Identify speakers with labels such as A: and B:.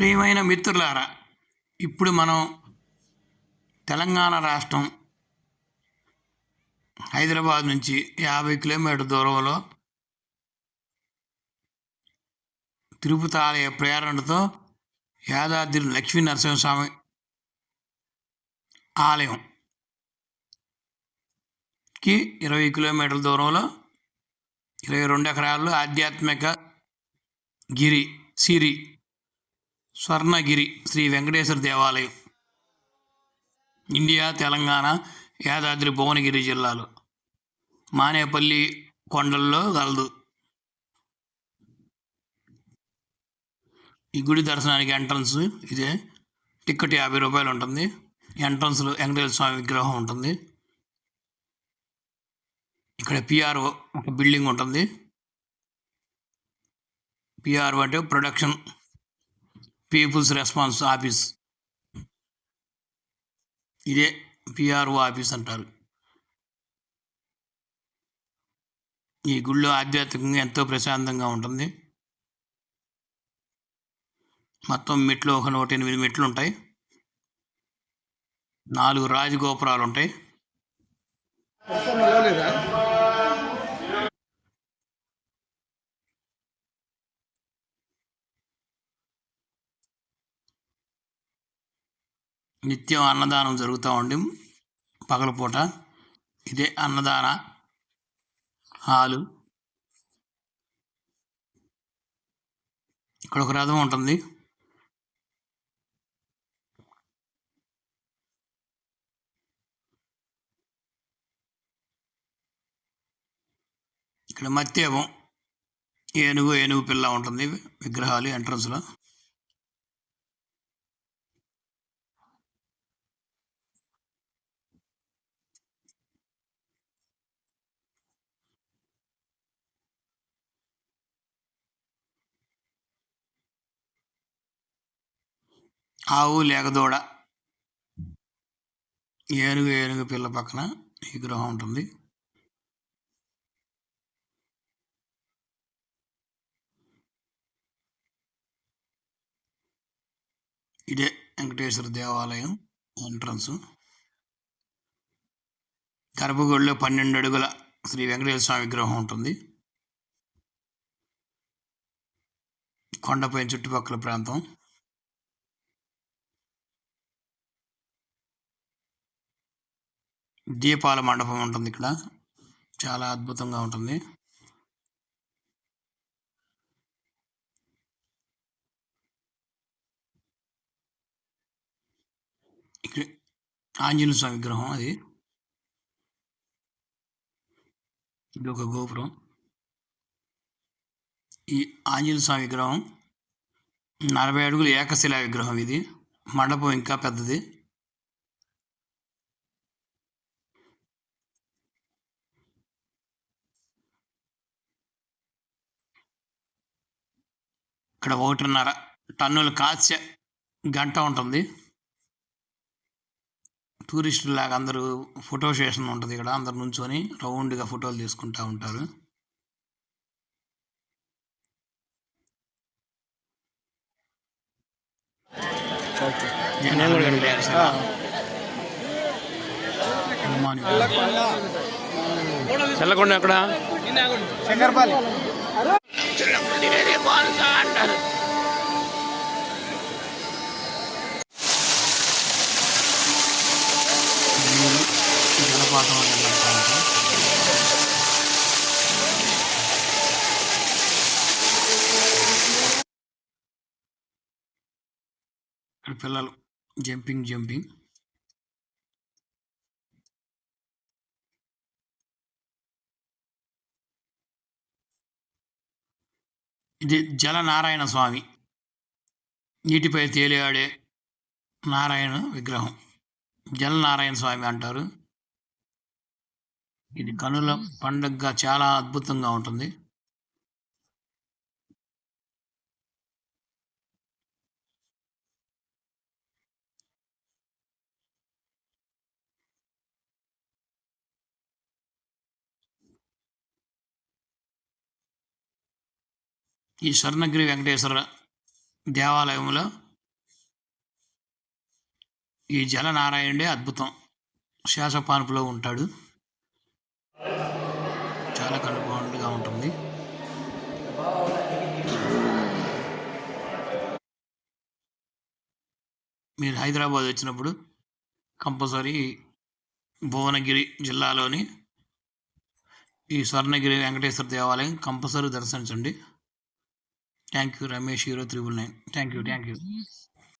A: ప్రియమైన మిత్రులారా ఇప్పుడు మనం తెలంగాణ రాష్ట్రం హైదరాబాద్ నుంచి యాభై కిలోమీటర్ దూరంలో తిరుపతి ఆలయ ప్రేరణతో యాదాద్రి లక్ష్మీ నరసింహస్వామి ఆలయంకి ఇరవై కిలోమీటర్ల దూరంలో ఇరవై రెండు ఎకరాల్లో ఆధ్యాత్మిక గిరి సిరి స్వర్ణగిరి శ్రీ వెంకటేశ్వర దేవాలయం. ఇండియా తెలంగాణ యాదాద్రి భువనగిరి జిల్లాలో. మానేపల్లి కొండల్లో కలదు. ఈ గుడి దర్శనానికి ఎంట్రన్స్ ఇదే. టికెట్ యాభై రూపాయలు ఉంటుంది. ఎంట్రన్స్లో వెంకటేశ్వర స్వామి విగ్రహం ఉంటుంది. ఇక్కడ పిఆర్ఓ ఒక బిల్డింగ్ ఉంటుంది. పిఆర్ఓ అంటే ప్రొడక్షన్. పీపుల్స్ రెస్పాన్స్ ఆఫీస్ ఇదే పిఆర్ఓ ఆఫీస్ అంటారు. ఈ గుళ్ళో ఆధ్యాత్మికంగా ఎంతో ప్రశాంతంగా ఉంటుంది. మొత్తం మెట్లు ఒక నూట ఎనిమిది మెట్లు ఉంటాయి. నాలుగు రాజగోపురాలు ఉంటాయి. నిత్యం అన్నదానం జరుగుతూ ఉండి పగలపూట ఇదే అన్నదాన హాలు. ఇక్కడ ఒక రథం ఉంటుంది. ఇక్కడ మత్తేమో ఏనుగు ఏనుగు పిల్ల ఉంటుంది విగ్రహాలు ఎంట్రన్స్లో ఆవు లేకదూడ ఏనుగు ఏనుగు పిల్ల పక్కన విగ్రహం ఉంటుంది. ఇదే వెంకటేశ్వర దేవాలయం ఎంట్రన్స్. గర్భగుడిలో పన్నెండు అడుగుల శ్రీ వెంకటేశ్వర స్వామి విగ్రహం ఉంటుంది. కొండపై చుట్టుపక్కల ప్రాంతం. దీపాల మండపం ఉంటుంది ఇక్కడ. చాలా అద్భుతంగా ఉంటుంది. ఇక్కడ ఆంజనేయ స్వామి విగ్రహం అది. ఇది ఒక గోపురం. ఈ ఆంజనేయ స్వామి విగ్రహం నలభై అడుగుల ఏకశిలా విగ్రహం ఇది. మండపం ఇంకా పెద్దది. ఇక్కడ ఒకటిన్నర టన్నుల కాస్య గంట ఉంటుంది. టూరిస్టులు లాగా అందరూ ఫోటో స్టేషన్ ఉంటుంది ఇక్కడ అందరు నుంచొని రౌండ్గా ఫోటోలు తీసుకుంటూ ఉంటారు.
B: చల్లకొండ ఎక్కడ?
C: శంకర్పల్లి
A: జలపాతం అని ఇక్కడ పిల్లలు జంపింగ్ జంపింగ్ ఇది జలనారాయణ స్వామి. నీటిపై తేలియాడే నారాయణ విగ్రహం. జలనారాయణ స్వామి అంటారు. ఇది కనుల పండుగగా చాలా అద్భుతంగా ఉంటుంది. ఈ స్వర్ణగిరి వెంకటేశ్వర దేవాలయంలో ఈ జలనారాయణుడే అద్భుతం. శ్వాసపానుపులో ఉంటాడు. చాలా కనుకోండిగా ఉంటుంది. మీరు హైదరాబాద్ వచ్చినప్పుడు కంపల్సరీ భువనగిరి జిల్లాలోని ఈ స్వర్ణగిరి వెంకటేశ్వర దేవాలయం కంపల్సరీ దర్శించండి. Thank you, Ramesh. Hero Thank you, thank you.